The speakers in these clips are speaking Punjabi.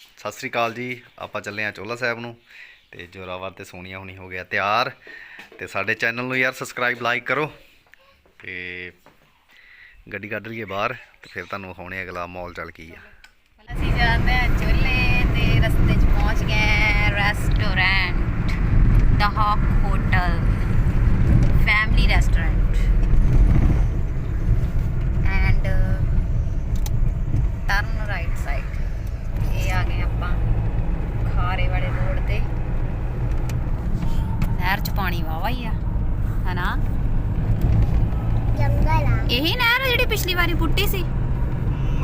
ਸਤਿ ਸ੍ਰੀ ਅਕਾਲ ਜੀ, ਆਪਾਂ ਚੱਲੇ ਆ ਚੋਲਾ ਸਾਹਿਬ ਨੂੰ ਤੇ ਜੋਰਾਵਰ ਤੇ ਸੋਨੀਆ ਹੁਣੀ ਹੋ ਗਿਆ ਤਿਆਰ ਤੇ ਸਾਡੇ ਚੈਨਲ ਨੂੰ ਯਾਰ ਸਬਸਕ੍ਰਾਈਬ ਲਾਈਕ ਕਰੋ ਤੇ ਗੱਡੀ ਕੱਢ ਲਈਏ ਬਾਹਰ ਤੇ ਫਿਰ ਤੁਹਾਨੂੰ ਵਿਖਾਉਣੇ ਅਗਲਾ ਮਾਲ ਚੱਲ ਕੀ ਆ। ਅਸੀਂ ਜਾਂਦੇ ਹਾਂ ਚੁੱਲੇ ਤੇ ਰਸਤੇ 'ਚ ਪਹੁੰਚ ਗਏ restaurant the Hawk hotel family restaurant and turn right side ਇਹ ਆ ਗਏ ਆਪਾਂ ਖਾਰੇ ਵਾਲੇ ਰੋਡ ਤੇ ਨਹਿਰ 'ਚ ਪਾਣੀ ਵਾਵਾ ਹੀ ਆ ਹਨਾ? ਜੰਗਲ ਆ। ਇਹੀ ਨਹਿਰ ਆ ਜਿਹੜੀ ਪਿਛਲੀ ਵਾਰੀ ਪੁੱਟੀ ਸੀ?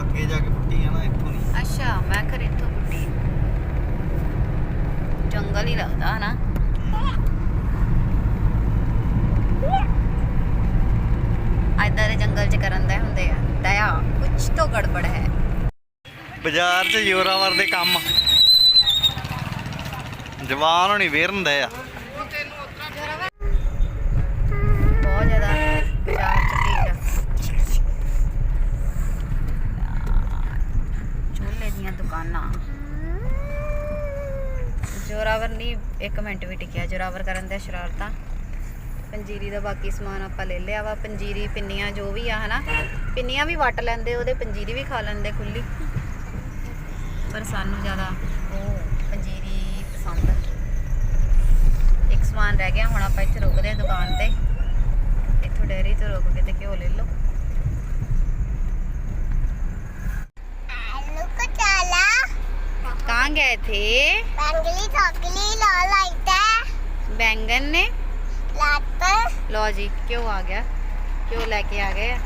ਅੱਗੇ ਜਾ ਕੇ ਪੁੱਟੀ ਆ ਨਾ ਇੱਥੋਂ ਨਹੀਂ। ਅੱਛਾ ਮੈਂ ਘਰ ਇੱਥੋਂ ਪੁੱਟੀ। ਜੰਗਲ ਹੀ ਲੱਗਦਾ ਹਨਾ? ਇੱਦਾਂ ਦੇ ਜੰਗਲ ਚ ਕਰਨ ਦੇ ਹੁੰਦੇ ਆ। ਦਇਆ ਕੁਝ ਤੋਂ ਗੜਬੜ ਹੈ। ਬਾਜ਼ਾਰ 'ਚ ਜੋਰਾਵਰ ਦੇ ਕੰਮ। ਜਵਾਨ ਹੋਣੀ ਵੇਰਨ ਦੇ ਆ। ਬਹੁਤ ਜ਼ਿਆਦਾ ਬਾਜ਼ਾਰ ਚ ਆ। ਚੁੱਲ੍ਹੇ ਦੀਆਂ ਦੁਕਾਨਾਂ। ਜੋਰਾਵਰ ਨਹੀਂ, ਇੱਕ ਮਿੰਟ ਵੀ ਟਿਕਿਆ। ਜੋਰਾਵਰ ਕਰਨ ਦੇ ਸ਼ਰਾਰਤਾਂ। ਪੰਜੀਰੀ ਦਾ ਬਾਕੀ ਸਮਾਨ ਆਪਾਂ ਲੈ ਲਿਆ ਵਾ। ਪੰਜੀਰੀ, ਪਿੰਨੀਆਂ ਜੋ ਵੀ ਆ, ਹਨਾ? ਪਿੰਨੀਆਂ ਵੀ ਵਟ ਲੈਂਦੇ, ਉਹਦੇ ਪੰਜੀਰੀ ਵੀ ਖਾ ਲੈਂਦੇ ਖੁੱਲੀ। ਪਰ ਸਾਨੂੰ ਜ਼ਿਆਦਾ ਉਹ ਪੰਜੀਰੀ ਪਸੰਦ ਇੱਕ ਸਮਾਨ ਰਹਿ ਗਿਆ, ਹੁਣ ਆਪਾਂ ਇੱਥੇ ਰੁਕਦੇ ਹਾਂ ਦੁਕਾਨ ਤੇ। ही रोको के तो वो ले लो? आलू को चला। कहाँ गए थे? बैंगली चौकली ला लाइटा बैंगन ने? लो जी क्यों आ गया? क्यों लेके आ गया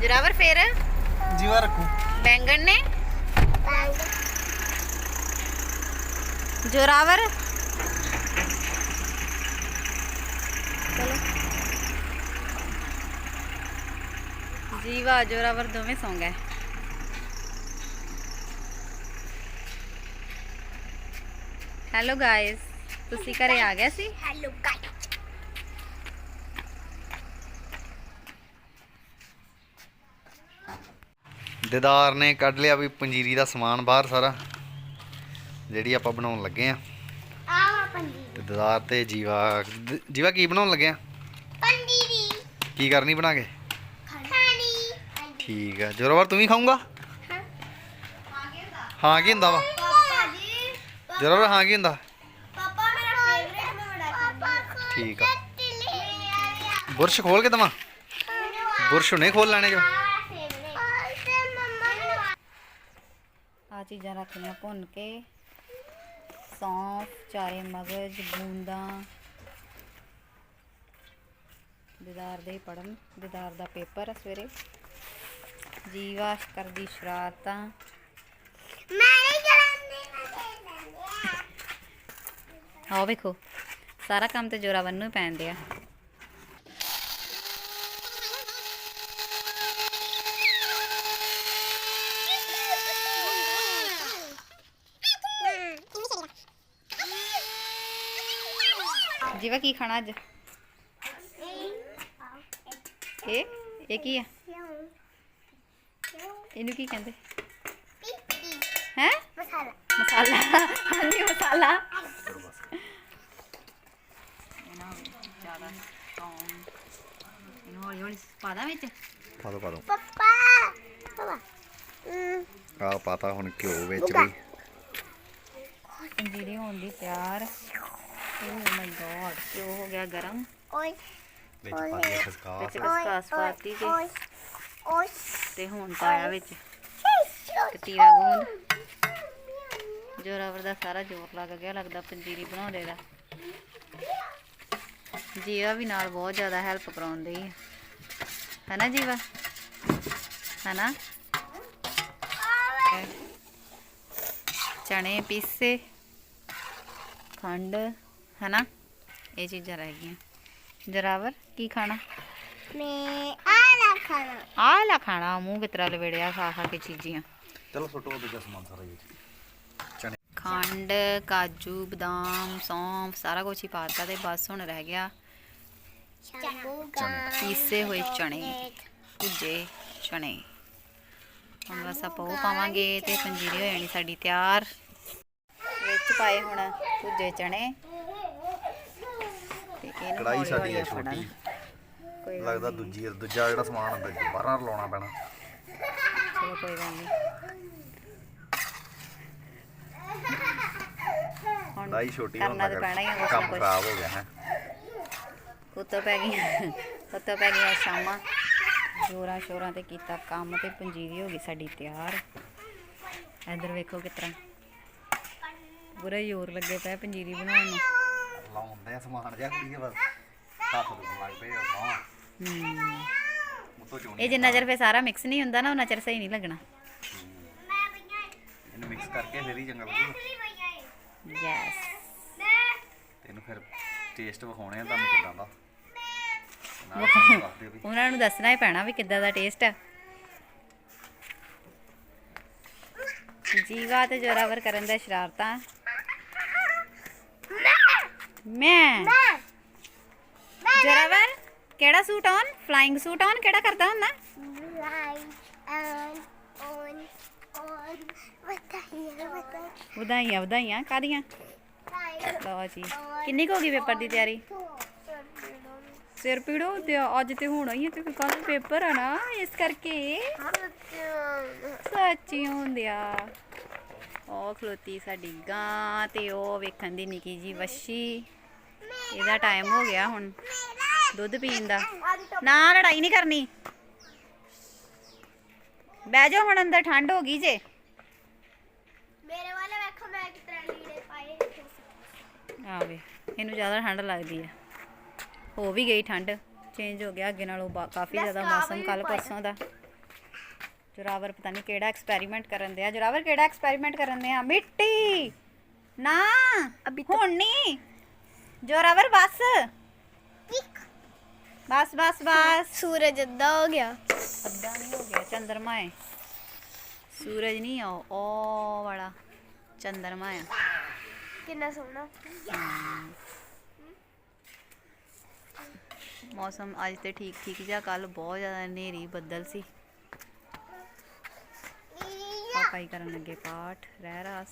जुरावर फेर। जीवा रखो। बैंगन ने? जोरावर। चलो। ਜੀਵਾ ਜੋਰਾਵਰ ਦੋਵੇਂ ਸੌਂਗ ਹੈ ਹੈਲੋ ਗਾਇਸ ਤੁਸੀਂ ਘਰੇ ਆ ਗਏ ਸੀ? ਹੈਲੋ ਗਾਇਸ ਦਿਦਾਰ ਨੇ ਕੱਢ ਲਿਆ ਵੀ ਪੰਜੀਰੀ ਦਾ ਸਮਾਨ ਬਾਹਰ ਸਾਰਾ ਜਿਹੜੀ ਆਪਾਂ ਬਣਾਉਣ ਲੱਗੇ ਆ। ਆਵਾ ਪੰਜੀਰੀ। ਤੇ ਤੇ ਜੀਵਾ ਜੀਵਾ ਕੀ ਬਣਾਉਣ ਲੱਗੇ ਆ? ਪੰਜੀਰੀ। ਕੀ ਕਰਨੀ ਬਣਾ ਕੇ? ਠੀਕ ਹੈ ਜ਼ੋਰਾਵਰ ਤੂੰ ਵੀ ਖਾਊਂਗਾ? ਹਾਂ? ਕੀ ਹੁੰਦਾ? ਵਾ? ਪਾਪਾ ਜੀ ਹਾਂ ਕੀ ਹੁੰਦਾ? ਠੀਕ ਆ। ਬੁਰਸ਼ ਖੋਲ ਕੇ ਦਵਾ? ਬੁਰਸ਼ ਨਹੀਂ ਖੋਲ ਲੈਣੇ ਜੋ। ਆ ਚੀਜ਼ਾਂ ਰੱਖਣੀਆਂ ਭੁੰਨ ਕੇ। ਸੌਂਫ ਚਾਰੇ ਮਗਜ਼ ਬੂੰਦਾਂ। ਦੀਦਾਰ ਦੇ ਪੜਨ ਦੀਦਾਰ ਦਾ ਪੇਪਰ ਸਵੇਰੇ। ਜੀਵਾ ਕਰਦੀ ਸ਼ਰਾਰਤਾਂ। ਆਓ ਵੇਖੋ ਸਾਰਾ ਕੰਮ ਤੇ ਜੋਰਾਵਰ ਨੂੰ ਪੈਂਦੇ ਆ ਜੀਵਾ ਕੀ ਖਾਣਾ ਅੱਜ? ਇਹ ਇਹ ਕੀ ਆ? ਇਹਨੂੰ ਕੀ ਕਹਿੰਦੇ? ਹੈ? ਮਸਾਲਾ। ਹਾਂਜੀ ਮਸਾਲਾ। ਇਹਨਾਂ ਵਿੱਚ ਜ਼ਿਆਦਾ ਕੌਣ ਇਹਨੂੰ ਹੌਲੀ ਹੌਲੀ ਪਾ ਦਾਂ ਵਿੱਚ ਪਾ ਦੋ। ਪਾ ਦੋ ਪਾਪਾ ਆ ਪਾਤਾ ਹੁਣ ਘਿਓ ਵਿੱਚ ਵੀ। ਪੰਜੀਰੀ ਹੋਣ ਦੀ ਤਿਆਰ। ਓ ਮਾਈ ਗॉड ਕਿਉਂ ਹੋ ਗਿਆ ਗਰਮ। ਓਏ। ਵਿੱਚ ਪਾ ਦਿਆ ਖਸਕਾਸ। ਵਿੱਚ ਕਸਕਾਸ ਪਾਤੀ ਓਏ। ਤੇ ਹੁਣ ਪਾਇਆ ਵਿੱਚ ਕਤੀਰਾ ਗੂੰਦ। ਜੋਰਾਵਰ ਦਾ ਸਾਰਾ ਜ਼ੋਰ ਲੱਗ ਗਿਆ ਲੱਗਦਾ ਪੰਜੀਰੀ ਬਣਾਉਂਦੇ ਦਾ। ਜੀਵਾ ਵੀ ਨਾਲ ਬਹੁਤ ਜ਼ਿਆਦਾ ਹੈਲਪ ਕਰਾਉਂਦੀ ਹੈ ਹੈਨਾ ਜੀਵਾ? ਹੈਨਾ? ਚਣੇ ਪੀਸੇ ਖੰਡ ਹੈਨਾ? ਇਹ ਚੀਜ਼ਾਂ ਰਹਿ ਗਈਆਂ। ਜਰਾਵਰ ਕੀ ਖਾਣਾ? ਮੈਂ ਆਲਾ ਖਾਣਾ। ਆਹ ਲਾ ਖਾਣਾ ਮੂੰਹ ਕਿਤਰਾ ਲਵੇੜਿਆ ਖਾ ਖਾ ਕੇ ਚੀਜ਼ੀਆਂ ਚਲੋ ਸੁੱਟੋ ਦੂਜਾ ਸਮਾਨ ਸਾਰਾ ਵਿੱਚ ਚਣੇ। ਖੰਡ ਕਾਜੂ ਬਦਾਮ ਸੌਂਫ ਸਾਰਾ ਕੁਝ ਹੀ ਪਾਤਾ ਤੇ ਬਸ ਹੁਣ ਰਹਿ ਗਿਆ। ਪੀਸੇ ਹੋਏ ਚਣੇ। ਭੁੱਜੇ ਚਣੇ। ਹੁਣ ਬਸ ਆਪਾਂ ਉਹ ਪਾਵਾਂਗੇ ਤੇ ਪੰਜੀਰੀ ਹੋ ਜਾਣੀ ਸਾਡੀ ਤਿਆਰ। ਚ ਪਾਏ ਹੁਣ ਭੁੱਜੇ ਚਣੇ। ਤੇ ਇਹਨੂੰ ਕੜਾਈ ਸਾਡੀ। ਛੋਟੀ। ਕੋਈ ਗੱਲ ਲੱਗਦਾ ਦੂਜੀ ਦੂਜਾ ਜਿਹੜਾ ਸਮਾਨ ਹੁੰਦਾ ਦੁਬਾਰਾ ਲਾਉਣਾ ਪੈਣਾ। ਚਲੋ ਕੋਈ ਗੱਲ ਨਹੀਂ। ਹੁਣ ਛੋਟੀ ਕਰਨਾ ਹੁੰਦਾ ਤਾਂ ਪੈਣਾ ਹੀ ਆ ਕੁਛ ਕੰਮ ਕੁਛ। ਖਰਾਬ ਹੋ ਗਿਆ ਹੈ। ਉੱਤੋਂ ਪੈ ਗਈਆਂ ਉੱਤੋਂ ਪੈ ਗਈਆਂ ਸ਼ਾਮਾਂ। ਜੋਰਾਂ ਸ਼ੋਰਾਂ ਤੇ ਕੀਤਾ ਕੰਮ ਤੇ ਪੰਜੀਰੀ ਹੋ ਗਈ ਸਾਡੀ ਤਿਆਰ। ਇੱਧਰ ਵੇਖੋ ਕਿਸ ਤਰ੍ਹਾਂ ਪੂਰਾ ਜ਼ੋਰ ਲੱਗੇ ਪਿਆ ਪੰਜੀਰੀ ਬਣਾਉਣ ਨੂੰ। ਲਾਉਂਦੇ ਆ ਸਮਾਨ ਜਿਹਾ ਕੁੜੀ ਬਸ। ਹੱਥ ਦੁਖਣ ਲੱਗ ਪਏ ਆਪਾਂ ਹਮ, ਚੋਣੀ ਇਹ ਜਿੰਨਾ ਚਿਰ ਫੇ ਸਾਰਾ ਮਿਕਸ ਨਹੀਂ ਹੁੰਦਾ ਨਾ ਉਹਨਾਂ ਚਿਰ ਸਹੀ ਨਹੀਂ ਲੱਗਣਾ। ਇਹਨੂੰ ਮਿਕਸ ਕਰਕੇ ਫਿਰ ਹੀ ਚੰਗਾ ਲੱਗੂ ਯੈਸ ਤੇ ਇਹਨੂੰ ਫਿਰ ਟੇਸਟ ਵਿਖਾਉਣੇ ਆ ਤੁਹਾਨੂੰ ਕਿਦਾਂ ਦਾ। ਨਾਲ ਤੁਹਾਨੂੰ ਦੱਸ ਦਿਓ ਵੀ। ਉਹਨਾਂ ਨੂੰ ਦੱਸਣਾ ਹੀ ਪੈਣਾ ਵੀ ਕਿੱਦਾਂ ਦਾ ਟੇਸਟ ਆ। ਜੀਵਾ ਤੇ ਜੋਰਾਵਰ ਕਰਨ ਦਾ ਸ਼ਰਾਰਤਾਂ। ਮੈਂ ਜੋਰਾਵਰ? ਕਿਹੜਾ suit on flying suit on ਕਿਹੜਾ ਕਰਦਾ ਹੁੰਦਾ? ਵਧਾਈਆਂ ਵਧਾਈਆਂ। ਕਾਦੀਆਂ ਲਓ ਜੀ। ਕਿੰਨੀ ਕੁ ਗਈ ਪੇਪਰ ਦੀ ਤਿਆਰੀ? ਸਿਰ ਪੀੜੋ। ਤੇ ਅੱਜ ਤੇ ਹੋਣਾ ਹੀ ਤੇ ਕੱਲ ਪੇਪਰ ਆ ਨਾ ਇਸ ਕਰਕੇ। ਸੱਚੀ ਹੁੰਦਿਆ ਉਹ ਖਲੋਤੀ ਸਾਡੀ ਗਾਂ ਤੇ ਉਹ ਵੇਖਣ ਦੀ ਨਿੱਕੀ ਜੀ ਵਸ਼ੀ ਇਹਦਾ ਟਾਈਮ ਹੋ ਗਿਆ ਹੁਣ। ਦੁੱਧ ਪੀਣ ਦਾ। ਨਾ ਲੜਾਈ ਨਹੀਂ ਕਰਨੀ। ਬਹਿ ਜਾਓ ਹੁਣ ਅੰਦਰ ਠੰਡ ਹੋ ਗਈ ਜੇ। ਮੇਰੇ ਵਾਲੇ ਵੇਖੋ ਮੈਂ ਕਿਤਰਾ ਲੀੜੇ ਪਾਏ ਆਵੇ ਇਹਨੂੰ ਜ਼ਿਆਦਾ ਠੰਡ ਲੱਗਦੀ ਆ। ਹੋ ਵੀ ਗਈ ਠੰਡ। ਚੇਂਜ ਹੋ ਗਿਆ ਅੱਗੇ ਨਾਲੋਂ ਕਾਫੀ ਜ਼ਿਆਦਾ ਮੌਸਮ ਕੱਲ ਪਰਸੋਂ ਦਾ। ਜੁਰਾਵਰ ਪਤਾ ਨਹੀਂ ਕਿਹੜਾ ਐਕਸਪੈਰੀਮੈਂਟ ਕਰਨ ਦੇ ਆ ਜੁਰਾਵਰ ਕਿਹੜਾ ਐਕਸਪੈਰੀਮੈਂਟ ਕਰਨ ਦੇ ਆ ਮਿੱਟੀ! ਨਾ ਹੁਣ ਨਹੀਂ ਜੋਰਾਵਰ ਬਸ। ਬਸ ਬਸ ਬਸ। ਸੂਰਜ ਅੱਧਾ ਹੋ ਗਿਆ। ਅੱਧਾ ਨਹੀਂ ਹੋ ਗਿਆ ਚੰਦਰਮਾ ਹੈ। ਸੂਰਜ ਨਹੀਂ ਆ ਉਹ ਵਾਲਾ ਚੰਦਰਮਾ ਆ। ਕਿੰਨਾ ਸੋਹਣਾ। ਮੌਸਮ ਅੱਜ ਤੇ ਠੀਕ ਠੀਕ ਜਿਹਾ ਕੱਲ ਬਹੁਤ ਜ਼ਿਆਦਾ ਹਨੇਰੀ ਬੱਦਲ ਸੀ। ਭਾਈ ਕਰਨ ਲੱਗੇ ਪਾਠ ਰਹਿ ਰਾਸ।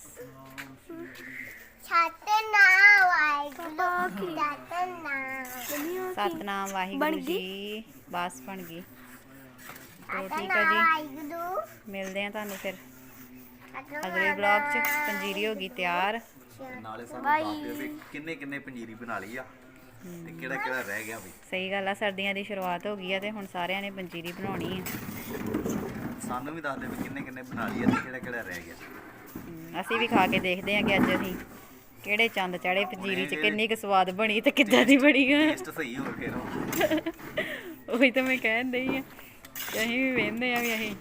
ਸਤਨਾਮ ਵਾਹਿਗੁਰੂ ਸਤਨਾਮ ਸਤਨਾਮ। ਵਾਹਿਗੁਰੂ ਜੀ ਬਸ ਬਣ ਗਈ। ਮਿਲਦੇ ਆ ਤੁਹਾਨੂੰ ਫਿਰ। ਅਗਲੇ ਵਲੌਗ ਚ ਪੰਜੀਰੀ ਹੋ ਗਈ ਤਿਆਰ। ਕਿੰਨੇ ਕਿੰਨੇ ਪੰਜੀਰੀ ਬਣਾ ਲਈ ਆ ਤੇ ਕਿਹੜਾ ਕਿਹੜਾ ਰਹਿ ਗਿਆ ਵੀ। ਸਹੀ ਗੱਲ ਆ ਸਰਦੀਆਂ ਦੀ ਸ਼ੁਰੂਆਤ ਹੋ ਗਈ ਆ ਤੇ ਹੁਣ ਸਾਰਿਆਂ ਨੇ ਪੰਜੀਰੀ ਬਣਾਉਣੀ ਆ। ਸਾਨੂੰ ਵੀ ਦੱਸ ਦਿਓ ਵੀ ਕਿੰਨੇ ਕਿੰਨੇ ਬਣਾ ਲਈ ਤੇ ਕਿਹੜਾ ਕਿਹੜਾ ਰਹਿ ਗਿਆ। ਅਸੀਂ ਵੀ ਖਾ ਕੇ ਦੇਖਦੇ ਆ ਕਿ ਅੱਜ ਅਸੀਂ ਕਿਹੜੇ ਚੰਦ ਚੜੇ ਪੰਜੀਰੀ 'ਚ ਕਿੰਨੀ ਕੁ ਸਵਾਦ ਬਣੀ ਤੇ ਕਿੱਦਾਂ ਦੀ ਬਣੀ ਆ। ਟੇਸਟ ਸਹੀ ਹੋਵੇ ਫਿਰ ਉਹ। ਉਹੀ ਤਾਂ ਮੈਂ ਕਹਿਣ ਦਈ ਆ ਅਸੀਂ ਵੀ ਵੇਖਦੇ ਆ ਵੀ ਅਸੀਂ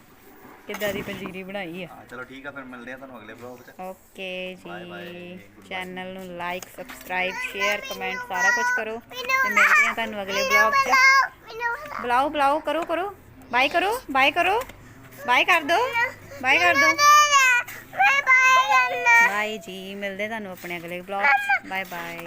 ਕਿੱਦਾਂ ਦੀ ਪੰਜੀਰੀ ਬਣਾਈ ਆ। ਹਾਂ ਚਲੋ ਠੀਕ ਆ ਫਿਰ ਮਿਲਦੇ ਆ ਤੁਹਾਨੂੰ ਅਗਲੇ ਵਲੌਗ 'ਚ। ਓਕੇ. ਜੀ. ਚੈਨਲ ਨੂੰ ਲਾਈਕ ਸਬਸਕ੍ਰਾਈਬ ਸ਼ੇਅਰ ਕਮੈਂਟ ਸਾਰਾ ਕੁਝ ਕਰੋ ਤੇ ਮਿਲਦੇ ਆ ਤੁਹਾਨੂੰ ਅਗਲੇ ਵਲੌਗ 'ਚ। ਬੁਲਾਓ ਬੁਲਾਓ ਕਰੋ ਕਰੋ। ਬਾਏ ਕਰੋ ਬਾਏ ਕਰੋ। ਬਾਏ ਕਰ ਦੋ। ਬਾਏ ਕਰ ਦੋ। ਬਾਏ ਜੀ ਮਿਲਦੇ ਤੁਹਾਨੂੰ ਆਪਣੇ ਅਗਲੇ ਵਲੌਗ ਬਾਏ ਬਾਏ